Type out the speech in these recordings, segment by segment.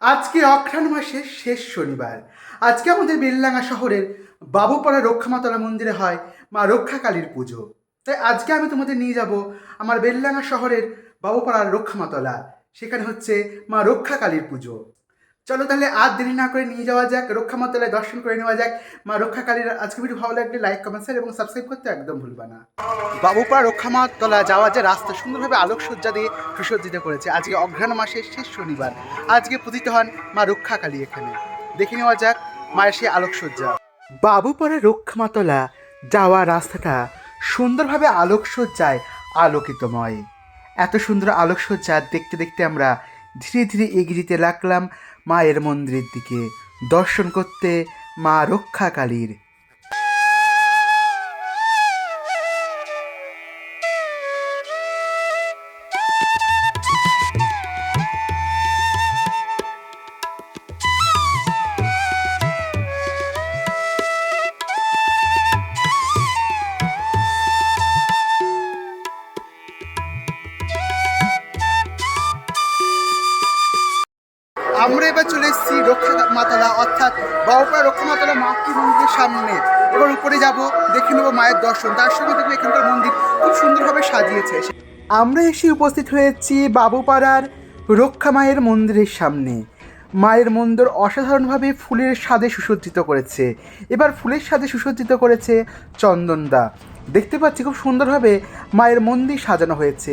আজকে অঘ্রাণ মাসের শেষ শনিবার। আজকে আমাদের বেললাঙ্গা শহরের বাবুপাড়া রক্ষামাতলা মন্দিরে হয় মা রক্ষাকালীর পুজো। তাই আজকে আমি তোমাদের নিয়ে যাব আমার বেললাঙ্গা শহরের বাবুপাড়ার রক্ষামাতলা। সেখানে হচ্ছে মা রক্ষাকালীর পুজো। চলো তাহলে আর দেরি না করে নিয়ে যাওয়া যাক রক্ষা রক্ষামাতলায় দর্শন করে নেওয়া যাক। মা রক্ষাকালীর আজকে ভিডিও ভালো লাগলে লাইক কমেন্ট শেয়ার এবং সাবস্ক্রাইব করতে একদম ভুলবা না। বাবুপাড়া রক্ষামাতলা যাওয়ার যে রাস্তা সুন্দরভাবে আলোকসজ্জা দিয়ে সুসজ্জিত করেছে, আজকে অঘ্রাণ মাসের শেষ শনিবার। আজকে পূজিত হন মা রক্ষাকালী এখানে। দেখে নেওয়া যাক মায়ের সেই আলোকসজ্জা। বাবুপাড়া রক্ষামাতলা যাওয়া রাস্তাটা সুন্দরভাবে আলোকসজ্জায় আলোকিতময়। এত সুন্দর আলোকসজ্জা দেখতে দেখতে আমরা ধীরে ধীরে এগিয়ে যেতে লাগলাম। মায়ের মন্দিরের দিকে দর্শন করতে মা রক্ষাকালীর আমরা এবার চলে এসেছি রক্ষা মাতালা অর্থাৎ বাবুপাড়া রক্ষা মাতালা মাতৃ মন্দিরের সামনে। এবার উপরে যাব, দেখে নেব মায়ের দর্শন। তার সঙ্গে দেখব এখানকার মন্দির খুব সুন্দরভাবে সাজিয়েছে। আমরা এসে উপস্থিত হয়েছি বাবুপাড়ার রক্ষা মায়ের মন্দিরের সামনে। মায়ের মন্দির অসাধারণভাবে ফুলের স্বাদে সুসজ্জিত করেছে। এবার ফুলের স্বাদে সুসজ্জিত করেছে চন্দনদা। দেখতে পাচ্ছি খুব সুন্দরভাবে মায়ের মন্দির সাজানো হয়েছে।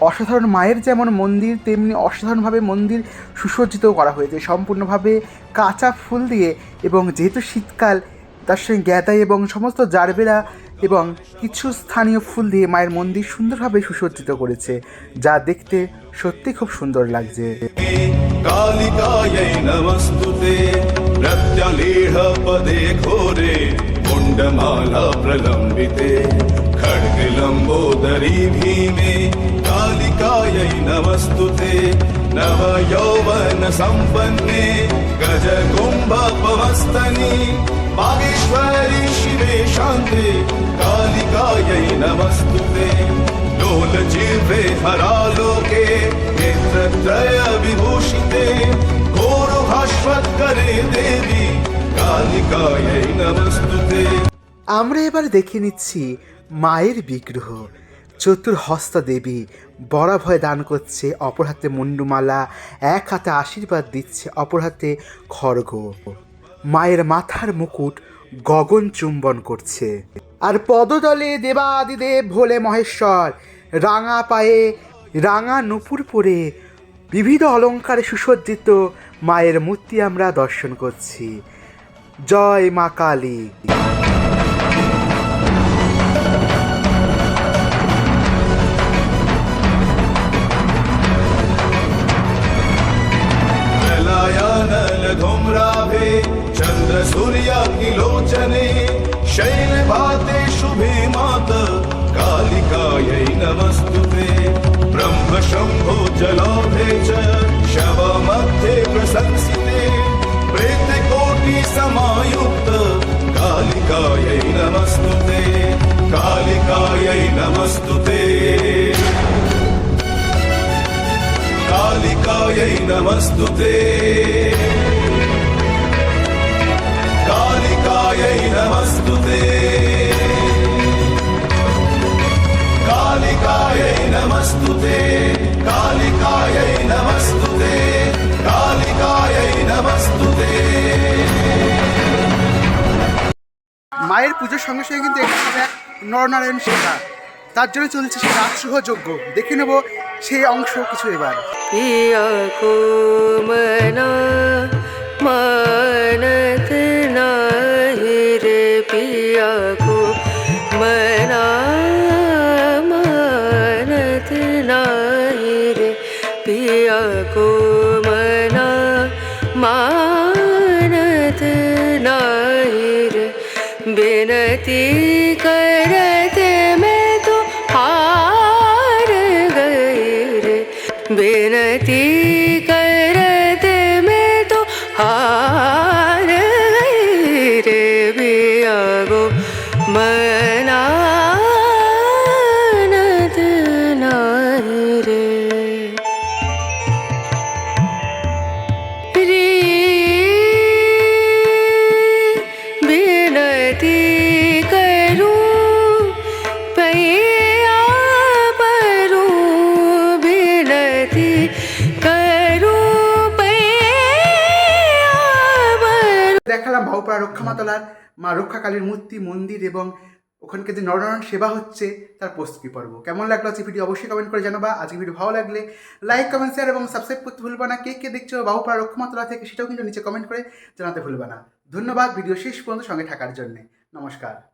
অসাধারণ মায়ের যেমন মন্দির তেমনি অসাধারণভাবে মন্দির সুসজ্জিত করা হয়েছে সম্পূর্ণভাবে কাঁচা ফুল দিয়ে এবং যেহেতু শীতকাল তার সঙ্গে গ্যাদাই এবং সমস্ত জারবেরা এবং কিছু স্থানীয় ফুল দিয়ে মায়ের মন্দির সুন্দরভাবে সুসজ্জিত করেছে যা দেখতে সত্যি খুব সুন্দর লাগছে कालिकायै नमस्तुते प्रत्यलीढपदे घोरे मुण्डमाला प्रलम्बिते खड्गलम्बोदरी भीमे कालिकायै नमस्तुते नवयौवन सम्पन्ने गजकुम्भपवस्तनि बागेश्वरी शिवे शान्ते कालिकायै नमस्तुते लोलजिह्वे हरालोके नेत्रत्रय विभूषिते घोरभास्वत्करे देवी कालिकायै नमस्तुते আমরা এবার দেখে নিচ্ছি মায়ের বিগ্রহ। চতুর্হস্ত দেবী বরাভয় দান করছে অপর হাতে মুন্ডুমালা, এক হাতে আশীর্বাদ দিচ্ছে অপর হাতে খড়গ। মায়ের মাথার মুকুট গগন চুম্বন করছে। আর পদতলে দেবাদিদেব ভোলে মহেশ্বর, রাঙা পায়ে রাঙা নুপুর পরে বিবিধ অলঙ্কারে সুসজ্জিত মায়ের মূর্তি আমরা দর্শন করছি। জয় মা কালী। శోభనే శైలభాతేషు భీమాత కాళికాయై నమస్తుతే బ్రహ్మ శంభో జలాభే చ శవమధ్యే ప్రశంసితే ప్రేతకోటి సమాయుక్త కాళికాయై నమస్తుతే కాళికాయై నమస్తుతే కాళికాయై నమస్తుతే মায়ের পুজোর সঙ্গে সঙ্গে কিন্তু এখানে নরনারায়ণ সেবা। তার জন্য চলছে সে রাজসহ যজ্ঞ দেখে নেব সেই অংশ কিছু এবার। মানত নাহি রে রে विनति দেখালাম বাহুপাড়া রক্ষামাতলার মা রক্ষাকালীর মূর্তি, মন্দির এবং ওখানকে যে নরনারায়ণ সেবা হচ্ছে, তার প্রস্তুতি পর্ব। কেমন লাগল আজকে ভিডিও? অবশ্যই কমেন্ট করে জানাবা। আজকে ভিডিও ভালো লাগলে লাইক কমেন্ট শেয়ার এবং সাবস্ক্রাইব করতে ভুলবা না। কে কে দেখছ বাহুপাড়া রক্ষমাতলা থেকে সেটাও কিন্তু নিচে কমেন্ট করে জানাতে ভুলবা না। ধন্যবাদ ভিডিও শেষ পর্যন্ত সঙ্গে থাকার জন্যে। নমস্কার।